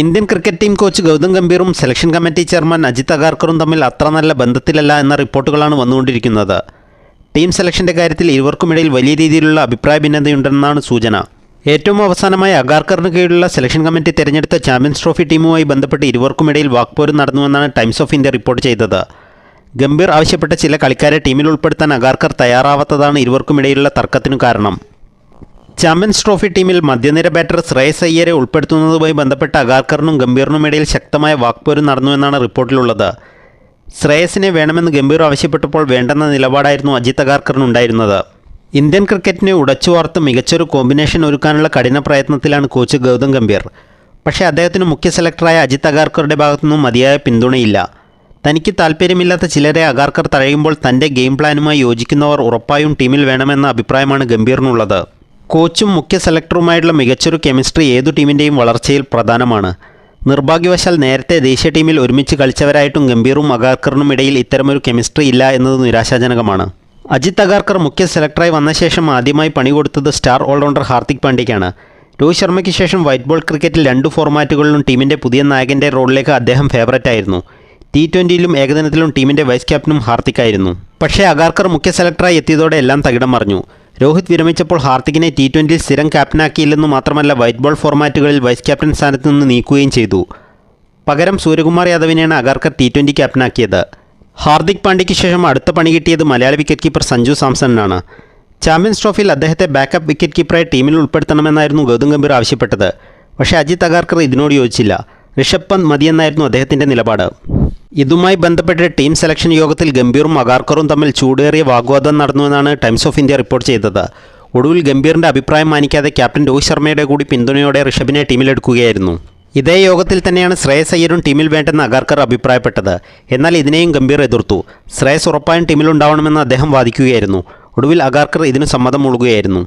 Indian cricket team coach Gautam ഗംഭീറും selection committee chairman Ajit അഗാർക്കറും തമ്മിൽ അത്ര നല്ല ബന്ധത്തിലല്ല എന്ന റിപ്പോർട്ടുകളാണ് വന്നുകൊണ്ടിരിക്കുന്നത്. ടീം സെലക്ഷന്റെ കാര്യത്തിൽ ഇരുവർക്കുമിടയിൽ വലിയ രീതിയിലുള്ള അഭിപ്രായ ഭിന്നതയുണ്ടെന്നാണ് സൂചന. ഏറ്റവും അവസാനമായി അഗാർക്കറിന് കീഴിലുള്ള സെലക്ഷൻ കമ്മിറ്റി തിരഞ്ഞെടുത്ത ചാമ്പ്യൻസ് ട്രോഫി ടീമുമായി ബന്ധപ്പെട്ട് ഇരുവർക്കുമിടയിൽ വാക്പോര് നടന്നുവെന്നാണ് ടൈംസ് ഓഫ് ഇന്ത്യ റിപ്പോർട്ട് ചെയ്തത്. ഗംഭീർ ആവശ്യപ്പെട്ട ചില കളിക്കാരെ ടീമിൽ ഉൾപ്പെടുത്താൻ അഗാർക്കർ തയ്യാറാവാത്തതാണ് ഇരുവർക്കുമിടയിലുള്ള തർക്കത്തിനു കാരണം. ചാമ്പ്യൻസ് ട്രോഫി ടീമിൽ മധ്യനിര ബാറ്റർ ശ്രേയസ് അയ്യരെ ഉൾപ്പെടുത്തുന്നതുമായി ബന്ധപ്പെട്ട അഗാർക്കറിനും ഗംഭീറിനും ഇടയിൽ ശക്തമായ വാക്പോരും നടന്നുവെന്നാണ് റിപ്പോർട്ടിലുള്ളത്. ശ്രേയസിനെ വേണമെന്ന് ഗംഭീർ ആവശ്യപ്പെട്ടപ്പോൾ വേണ്ടെന്ന നിലപാടായിരുന്നു അജിത് അഗാർക്കറിനുണ്ടായിരുന്നത് ഇന്ത്യൻ ക്രിക്കറ്റിനെ ഉടച്ചു വാർത്ത് മികച്ചൊരു കോമ്പിനേഷൻ ഒരുക്കാനുള്ള കഠിന പ്രയത്നത്തിലാണ് കോച്ച് ഗൗതം ഗംഭീർ. പക്ഷേ അദ്ദേഹത്തിന് മുഖ്യ സെലക്ടറായ അജിത് അഗാർക്കറുടെ ഭാഗത്തുനിന്നും മതിയായ പിന്തുണയില്ല. തനിക്ക് താല്പര്യമില്ലാത്ത ചിലരെ അഗാർക്കർ തഴയുമ്പോൾ തന്റെ ഗെയിം പ്ലാനുമായി യോജിക്കുന്നവർ ഉറപ്പായും ടീമിൽ വേണമെന്ന അഭിപ്രായമാണ് ഗംഭീറിനുള്ളത്. കോച്ചും മുഖ്യ സെലക്ടറുമായിട്ടുള്ള മികച്ചൊരു കെമിസ്ട്രി ഏതു ടീമിന്റെയും വളർച്ചയിൽ പ്രധാനമാണ്. നിർഭാഗ്യവശാൽ നേരത്തെ ദേശീയ ടീമിൽ ഒരുമിച്ച് കളിച്ചവരായിട്ടും ഗംഭീറും അഗാർക്കറിനും ഇടയിൽ ഇത്തരമൊരു കെമിസ്ട്രി ഇല്ല എന്നത് നിരാശാജനകമാണ്. അജിത് അഗാർക്കർ മുഖ്യ സെലക്ടറായി വന്ന ശേഷം ആദ്യമായി പണി കൊടുത്തത് സ്റ്റാർ ഓൾറൗണ്ടർ ഹാർദിക് പാണ്ഡ്യയ്ക്കാണ് രോഹിത് ശർമ്മയ്ക്ക് ശേഷം വൈറ്റ് ബോൾ ക്രിക്കറ്റിൽ രണ്ട് ഫോർമാറ്റുകളിലും ടീമിന്റെ പുതിയ നായകന്റെ റോളിലേക്ക് അദ്ദേഹം ഫേവറേറ്റ് ആയിരുന്നു. ടി ട്വന്റിയിലും ഏകദിനത്തിലും ടീമിന്റെ വൈസ് ക്യാപ്റ്റനും ഹാർദിക് ആയിരുന്നു. പക്ഷേ അഗാർക്കർ മുഖ്യ സെലക്ടറായി എത്തിയതോടെ എല്ലാം തകിടം മറിഞ്ഞു. രോഹിത് വിരമിച്ചപ്പോൾ ഹാർദിക്കിനെ ടി ട്വന്റിയിൽ സ്ഥിരം ക്യാപ്റ്റനാക്കിയില്ലെന്നു മാത്രമല്ല വൈറ്റ് ബോൾ ഫോർമാറ്റുകളിൽ വൈസ് ക്യാപ്റ്റൻ സ്ഥാനത്ത് നിന്ന് നീക്കുകയും ചെയ്തു. പകരം സൂര്യകുമാർ യാദവിനെയാണ് അഗർക്കർ ടി ട്വന്റി ക്യാപ്റ്റനാക്കിയത് ഹാർദിക് പാണ്ഡ്യയ്ക്ക് ശേഷം അടുത്ത പണി കിട്ടിയത് മലയാളി വിക്കറ്റ് കീപ്പർ സഞ്ജു സാംസണിനാണ്. ചാമ്പ്യൻസ് ട്രോഫിയിൽ അദ്ദേഹത്തെ ബാക്കപ്പ് വിക്കറ്റ് കീപ്പറായി ടീമിൽ ഉൾപ്പെടുത്തണമെന്നായിരുന്നു ഗൗതം ഗംഭീർ ആവശ്യപ്പെട്ടത്. പക്ഷേ അജിത് അഗാർക്കർ ഇതിനോട് യോജിച്ചില്ല. ഋഷഭ് പന്ത് മതിയെന്നായിരുന്നു അദ്ദേഹത്തിന്റെ നിലപാട്. ഇതുമായി ബന്ധപ്പെട്ട് ടീം സെലക്ഷൻ യോഗത്തിൽ ഗംഭീറും അഗാർക്കറും തമ്മിൽ ചൂടേറിയ വാഗ്വാദം നടന്നുവെന്നാണ് ടൈംസ് ഓഫ് ഇന്ത്യ റിപ്പോർട്ട് ചെയ്തത്. ഒടുവിൽ ഗംഭീറിന്റെ അഭിപ്രായം മാനിക്കാതെ ക്യാപ്റ്റൻ രോഹിത് ശർമ്മയുടെ കൂടി പിന്തുണയോടെ ഋഷഭിനെ ടീമിലെടുക്കുകയായിരുന്നു. ഇതേ യോഗത്തിൽ തന്നെയാണ് ശ്രേയസ് അയ്യരും ടീമിൽ വേണ്ടെന്ന് അഗാർക്കർ അഭിപ്രായപ്പെട്ടത്. എന്നാൽ ഇതിനെയും ഗംഭീർ എതിർത്തു. ശ്രേയസ് ഉറപ്പായും ടീമിലുണ്ടാവണമെന്ന് അദ്ദേഹം വാദിക്കുകയായിരുന്നു. ഒടുവിൽ അഗാർക്കർ ഇതിന് സമ്മതം മൂളുകയായിരുന്നു.